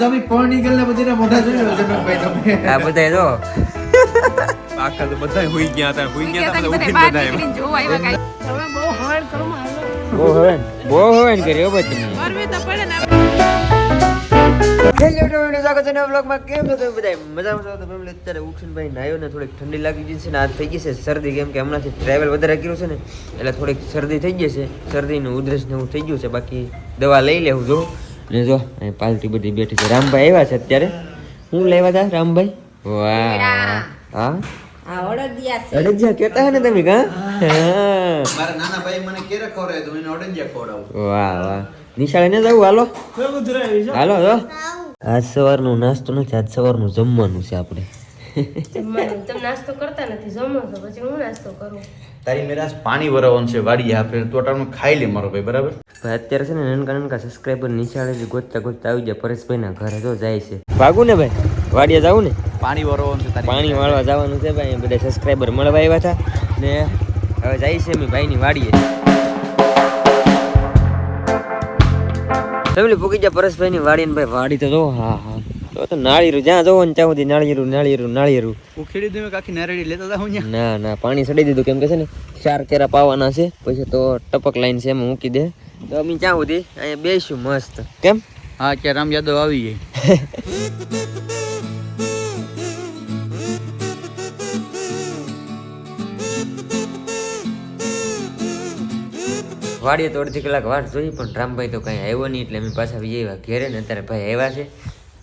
તમે પણ બધીના મોઢા જોઈ લો જનકભાઈ તમે. આ બધા જો. આખા તો બધા હુઈ ગયા હતા હુઈ ગયા હતા બહાર બધા. નીકળીને જોવા આવ્યા કાંઈ. બહુ બહુ ભાઈ તમે. ને છે છો છો? તો ભાઈ ને છે ને આજ થઈ ગઈ છે શરદી. કેમ કે હમણાંથી ટ્રાવેલ વધારે કર્યું છે ને એટલે થોડીક શરદી થઈ ગઈ છે. શરદી નું ઉધરસ ને એવું થઈ ગયું છે. બાકી દવા લઈ લેવું જો. ને જો અહીં પાલટી બધી બેઠી છે. રામભાઈ આવ્યા છે અત્યારે? હું લેવા હતા રામભાઈ? વાહ. હા? અડદિયા કેતા હે ને તમે કા હા. મારા નાના ભાઈ મને કેરે ખવડાવે તો એને ઓડંજિયા ખવડાવું. વાહ વાહ. નિશાળે ને જવું? હાલો. હાલો આજ સવારનું નાસ્તો નથી આજ સવારનું જમવાનું છે આપણે. જમવાનું. તમે નાસ્તો કરતા નથી જમો તો પછી હું નાસ્તો કરું? તારી મેરાસ પાણી ભરાવાનું છે વાડીએ આપણે ટોટાલમાં ખાઈ લે મારો ભાઈ બરાબર? ભાઈ અત્યારે છે ને નનકા નનકા સબસ્ક્રાઈબર નિશાળે ગોતતા ગોતતા આવી જાય પરેશભાઈ ના ઘરે તો જાય છે. ભાગું ને ભાઈ? વાડીએ જાવું ને? પાણી ભરવાનું છે પાણી વાળવા જવાનું છે ભાઈ બધા સબસ્ક્રાઈબર મળવા આવ્યા હતા. ને હવે જાય છે અમે ભાઈની વાડીએ. ફેમિલી પૂકી ગયા પરેશભાઈની વાડી ને ભાઈ વાડી તો જો હા હા. તો તો જ્યાં જોવો ને ત્યાં સુધી ઉખેડી દઉં આખી નારેડી લેતા હતા હું ના ના પાણી સડી દીધું કેમ કે છે ને ચાર કેરા પાવાના છે પછી તો ટપક લાઈન છે એમાં મૂકી દે. તો અમે ક્યાં સુધી અહીંયા બેસું મસ્ત. કેમ? હા કે રામ યાદવ આવી ગઈ. વાડીએ તો અડધી કલાક વાટ જોઈ પણ રામભાઈ તો કઈ આવ્યો નહીં એટલે અમે પાછા વિજય ઘેરે ને અત્યારે ભાઈ આવ્યા છે.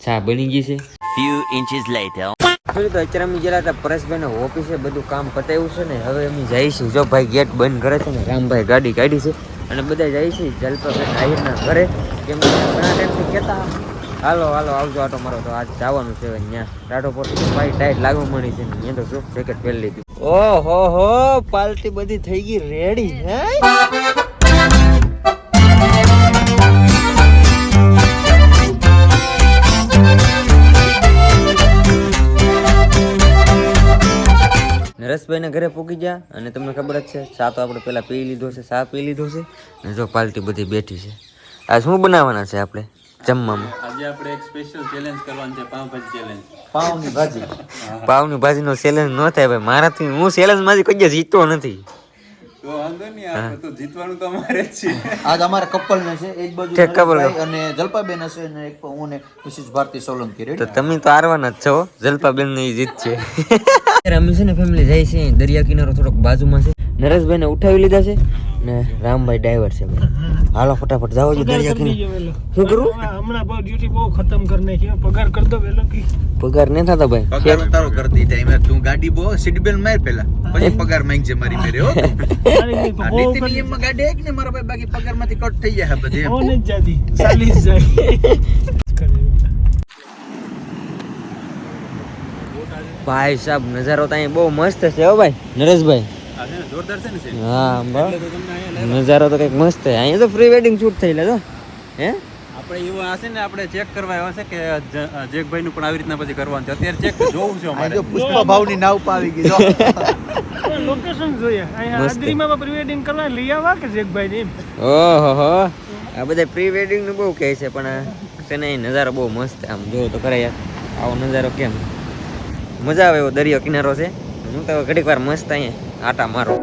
ચા બની ગઈ છે ફ્યુ ઇન્ચીસ લેટર તો અત્યારે અમે ગયેલા હતા પરેશભાઈ ઓફિસે બધું કામ પતાવ્યું છે ને હવે અમે જઈશું જો ભાઈ ગેટ બંધ કરે છે ને રામભાઈ ગાડી કાઢી છે અને બધા જાય છે જલપાબેન આહિરના ઘરે. કેમ કે ઘણા ટાઈમથી કહેતા હાલો હાલો આવજો આટો મારો. તો આજ જવાનું છે ત્યાં. ટાટો પોટી ભાઈ ટાઈટ લાગવા મળી છે ને તો જો જેકેટ પહેરી લીધું. ઓહો હો પાર્ટી બધી થઈ ગઈ રેડી હે? નરેશભાઈને ઘરે પહોંચી ગયા અને તમને ખબર જ છે ચા તો આપણે પહેલાં પી લીધો છે ચા પી લીધો છે અને જો પાલટી બધી બેઠી છે. આ શું બનાવવાના છે આપણે જમવામાં? આજે આપણે એક સ્પેશિયલ ચેલેન્જ કરવાનું છે પાવભાજી ચેલેન્જ પાવની ભાજી. પાવની ભાજીનો ચેલેન્જ ન થાય ભાઈ મારાથી હું ચેલેન્જમાંથી કોઈ જીતતો નથી. તો જીતવાનું તો છે. આજ અમારા કપલ ને છે એક બાજુ ઠીક, નરેશભાઈ અને જલપાબેન હશે અને એક હું ને મિસિસ ભારતી સોલંકી તો તમે તો આરવાના જ છો જલપાબેનની જીત છે. અમે છે ને ફેમિલી જાય છે દરિયા કિનારો થોડોક બાજુમાં છે. નરેશભાઈ ને ઉઠાવી લીધા છે ને રામભાઈ ડ્રાઈવર છે હાલો ફટાફટ જાઓ છો દરિયા કિનારે. શું કરું? હમણાં બહુ ડ્યુટી બહુ ખતમ કરી નાખી પગાર કર દો વેલો કી. પગાર નહીં થતા ભાઈ? પગાર તારો કરતી ટાઈમે તું ગાડી બહુ સીટ બેલ્ટ માર પેલા. પછી પગાર માંગજે મારી મેરે હો તું. આ ગાડી એક ને મારા ભાઈ બાકી પગારમાંથી કટ થઈ જાય બધી એમ. હો જાતી ચાલીસ જાય. ભાઈ સાહેબ નજારો તો અહીં બહુ મસ્ત છે હો ભાઈ નરેશભાઈ. જોરદાર છે ને હા અહીંયા નજારો તો કંઈક મસ્ત છે. અહીંયા તો પ્રી વેડિંગ શૂટ થઈ લે તો. હે? આપણે એવું હશે ને આપણે ચેક કરવા આવ્યા છે કે જેકભાઈ નું પણ આવી રીતના પછી કરવાનું છે. અત્યારે ચેક જોવું છે અમારે. પુષ્પ ભાવની નાવ પાવી ગઈ જો. લોકેશન જોઈએ. અહીંયા હાજરીમાં આદરીમાં પ્રી વેડિંગ કરવા લઈ આવવા કે જેકભાઈ ને ઓહો આ બધા પ્રી વેડિંગનું બહુ કહે છે પણ આ છે ને નજારો બહુ મસ્ત આમ જોવો તો ખરા યાર. આવો નજારો કેમ? મજા આવે એવો દરિયો કિનારો છે. હું તો ઘડીક વાર મસ્ત અહીંયા આટા મારો.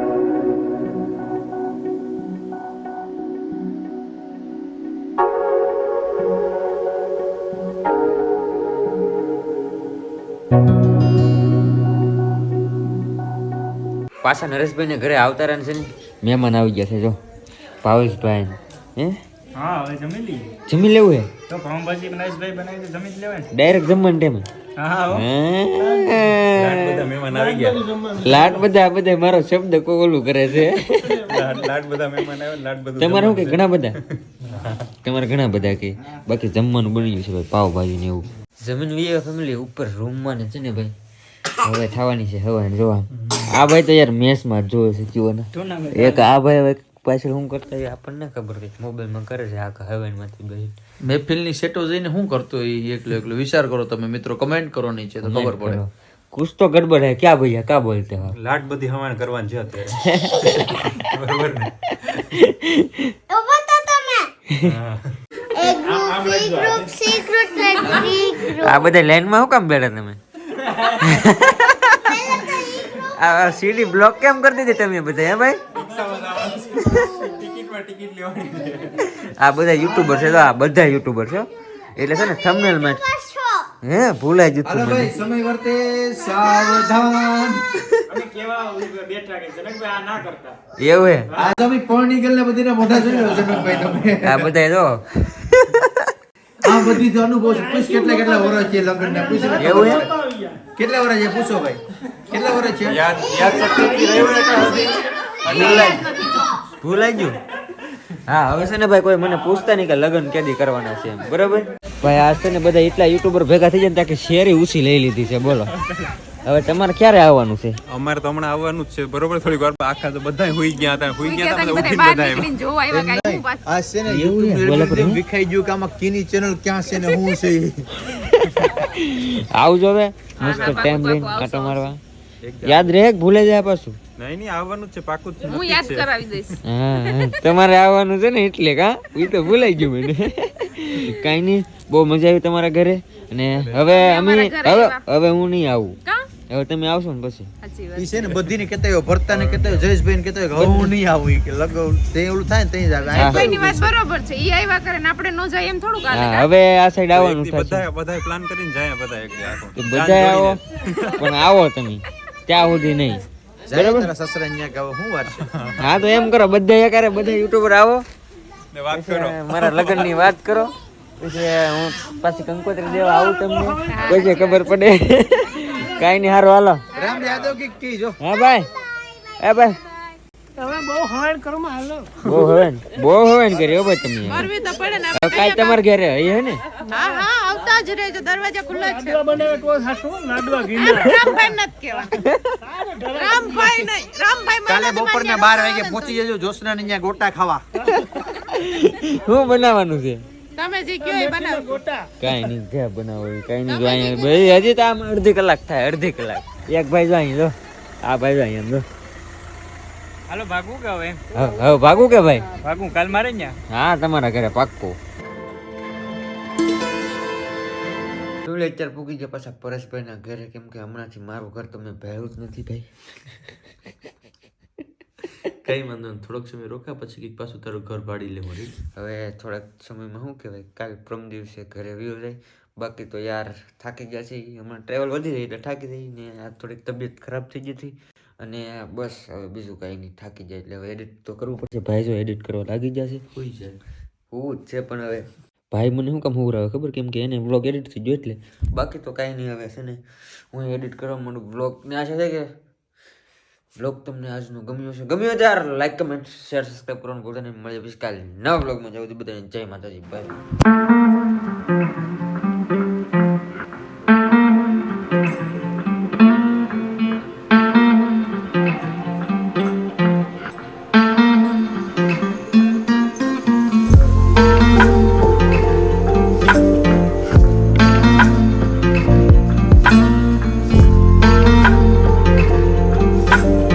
પાછા નરેશભાઈ ને ઘરે આવતા રહ્યા છે ને મહેમાન આવી ગયા છે જો. ભાવેશભાઈ હે? હા હવે જમી લઈએ. જમી લેવું હે? તો પાઉંભાજી બનાવીશભાઈ બનાવી જમી જ લેવાય ડાયરેક્ટ જમવાનું હા બધા મહેમાન આવી ગયા. લાડ બધા બધા મારો શબ્દ કોઈ ઓલું કરે છે. લાડ લાડ બધા મહેમાન આવ્યા લાડ બધું તમારે શું કે ઘણા બધા? તમારે ઘણા બધા કે બાકી જમવાનું બની ગયું છે ભાઈ પાવભાજી ને એવું. જમીન વીએ ફેમિલી ઉપર રૂમમાં ને છે ને ભાઈ હવે થવાની છે હવે જોવા આ ભાઈ તો યાર મેચમાં જ છે જીવોના એક આ ભાઈ હવે પાછળ શું કરતા હોય આપણને ખબર કે મોબાઈલમાં કરે છે આખા હવેનમાંથી બેસી મહેફિલની સેટો જઈને શું કરતો હોય એકલો એકલો? વિચાર કરો તમે મિત્રો કમેન્ટ કરો નીચે તો ખબર પડે. કુછ તો ગડબડ હે ક્યાં ભૈયા ક્યાં બોલતે હો? લાટ બધી હવાણ કરવાની છે અત્યારે. બરોબર ને? તો બતા તમે. આ બધા લાઈનમાં શું કામ બેઠા તમે? આ સીડી બ્લોક કેમ કરી દીધી તમે બધા હે ભાઈ? આ બધા યુટ્યુબર છે તો આ બધા યુટ્યુબર છે એટલે છે ને થંબનેલમાં હે ભૂલાઈ જતું હાલો ભાઈ સમય વર્તે સાવધાન. અમે કેવા બેઠા કે જનકભાઈ આ ના કરતા? એવું હે? આ તમે પરણી ને બધીના મોઢા જોઈ લો જનકભાઈ તમે. આ બધા જો. આ બધી અનુભવ છે. પૂછ કેટલા કેટલા વર્ષ છે લગ્ન ના. પૂછ એવું હે? કેટલા વર્ષ છે? પૂછો ભાઈ. કેટલા વર્ષ છે? યાદ યાદ શક્તિ રહ્યું એટલે હજી ભૂલાઈ ભૂલાઈ ગયું? હા હવે છે ને ભાઈ કોઈ મને પૂછતા નહીં કે લગ્ન કેદી કરવાના છે એમ. બરાબર? ભાઈ આ છે ને બધા એટલા યુટ્યુબર ભેગા થઈ જાય ને ત્યાં શેરી ઉછી લઈ લીધી છે બોલો. હવે તમારે ક્યારે આવવાનું છે? અમારે તો હમણાં આવવાનું જ છે બરોબર? થોડીક વાર આખા તો બધા હોઈ ગયા હતા હોઈ ગયા હતા ઉઠીને બધા આવ્યા. હું. આ છે ને એવું બોલો એટલે વિખાઈ ગયું કે આમાં કીની ચેનલ ક્યાં છે ને શું છે? આવજો હવે. મસ્ત ટાઈમ લઈને કાંટો મારવા. યાદ રહે ભૂલે જાય પાછું? નહીં નહીં આવવાનું છે પાકું છે હું યાદ કરાવી દઈશ. હા. તમારે આવવાનું છે ને એટલે કા? એ તો ભૂલાઈ ગયું મને. કાંઈ નહીં બહુ મજા આવી તમારા ઘરે. અને હવે અમે હવે હવે હું નહીં આવું. હવે તમે આવશો ને પછી. સાચી વાત ઈ છે ને બધીને કહેતા હોય ભરતા ને કહેતા હોય જયેશભાઈ ને કહેતા હોય કે હું નહીં આવું. કે લગાવ તે ઓલું થાય ને તે જ આવે. કોઈની વાત બરોબર છે. ઈ આવ્યા કરે ને આપણે નો જાય એમ થોડું કાલે હવે આ સાઈડ આવવાનું થાય બધા બધાએ પ્લાન કરીને જાય બધા એક આખો. બધા આવો. પણ આવો તમે. ત્યાં સુધી નહીં. હા તો એમ કરો બધા એકારે બધા યુટ્યુબર આવો. ને વાત મારા લગ્નની વાત કરો. પછી હું પાછી કંકોત્રી દેવા આવું તમને. પછી ખબર પડે. કાઈ નહીં હારો હાલો. રામ યાદવ કી જો. હા ભાઈ. હા ભાઈ. તમે બહુ હવાણ કરો માં હાલો. બહુ હવે બહુ હવે કર્યો ભાઈ તમે કરવી તો પડે ને હવે કાંઈ તમારે ઘરે હે હે ને? હા હા આવતા જ રહેજો દરવાજા ખુલ્લા છે. લાડવા બનાવે તો હાસો લાડવા ઘીના રામભાઈ નથી કહેવાના રામભાઈ નહીં રામભાઈ કાલે બપોરના બાર વાગે પહોંચી જજો જોશના ને ગોટા ખાવા. શું બનાવવાનું છે? તમે જે કયો એ બનાવો. ગોટા. કાંઈ નહીં જ્યાં બનાવો એ? નહીં જો અહીંયા ભાઈ હજી તો આમ અડધી કલાક થાય અડધી કલાક. એક ભાઈ જો અહીં જો. આ ભાઈ જો અહીંયા જો. હાલો ભાગવું કે હવે? હવે ભાગવું ભાગું કે ભાઈ? ભાગવું કાલ મારે ને હા તમારા ઘરે પાક્કું. તું લેક્ચર પૂકી ગયા પાછા પરેશભાઈ ના ઘરે કેમ કે હમણાંથી મારું ઘર તમે ભાવ્યું જ નથી ભાઈ. કઈ વાંધો નહીં થોડોક સમય રોકા પછી કંઈક પાછું તારું ઘર ભાડી લે મળી હવે થોડાક સમયમાં શું કહેવાય કાલ પ્રમ દિવસે ઘરે વ્યૂ જાય. બાકી તો યાર થાકી ગયા છે હમણાં ટ્રાવેલ વધી રહી એટલે થાકી રહી ને આ થોડીક તબિયત ખરાબ થઈ ગઈ હતી. અને બસ હવે બીજું કાંઈ નહીં થાકી જાય એટલે હવે એડિટ તો કરવું પડશે. ભાઈ જો એડિટ કરવા લાગી જશે હોઈ જાય. હું જ છે પણ હવે. ભાઈ મને શું કામ હુવરાવે ખબર? કેમ કે એને વ્લોગ એડિટ થઈ ગયો એટલે. બાકી તો કાંઈ નહીં હવે છે ને. હું એડિટ કરવા માંડું. વ્લોગ ને આશા છે કે વ્લોગ તમને આજનો ગમ્યો છે ગમ્યો ત્યાર લાઈક કમેન્ટ શેર સબસ્ક્રાઈબ કરવાનું ભૂલતા નહીં. મળે પછી કાલે નવા વ્લોગમાં જાવ બધાને. જય માતાજી. બાય